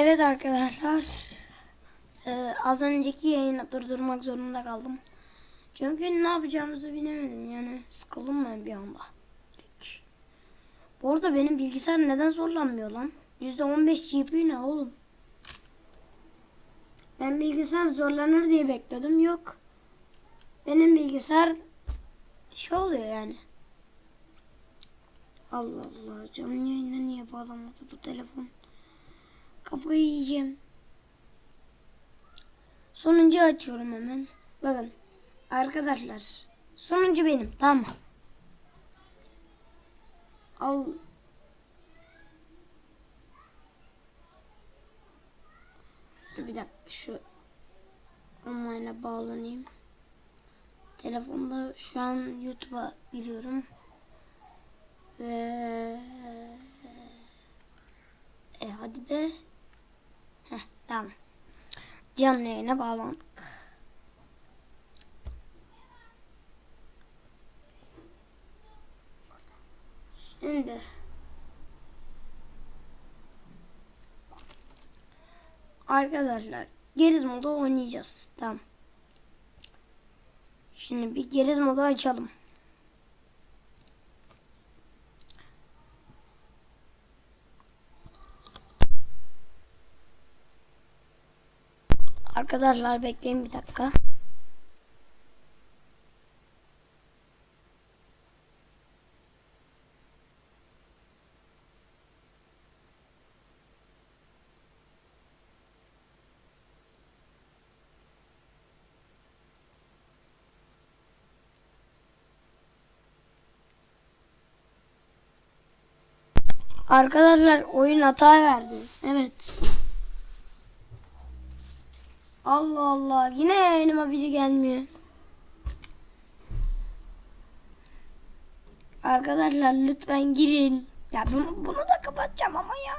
Evet arkadaşlar. Ee, az önceki yayını durdurmak zorunda kaldım. Çünkü ne yapacağımızı bilemedim. Yani sıkıldım ben bir anda. Bu arada benim bilgisayar neden zorlanmıyor lan? %15 GPU ne oğlum? Ben bilgisayar zorlanır diye bekledim. Yok. Benim bilgisayar şey oluyor yani. Allah Allah. Canlı yayına niye bağlamadı bu telefon? Kafayı yiyeceğim. Sonuncu açıyorum hemen. Bakın. Arkadaşlar. Sonuncu benim. Tamam? Al. Bir dakika şu online'a bağlanayım. Telefonda şu an YouTube'a giriyorum. Ve e hadi be. Canlı yayına bağlandık. Şimdi Arkadaşlar geriz modu oynayacağız. Tamam. Şimdi bir geriz modu açalım. Arkadaşlar bekleyin bir dakika. Arkadaşlar oyun hata verdi. Evet. Allah Allah. Yine yayınıma biri gelmiyor. Arkadaşlar lütfen girin. Ya bunu, bunu da kapatacağım ama ya.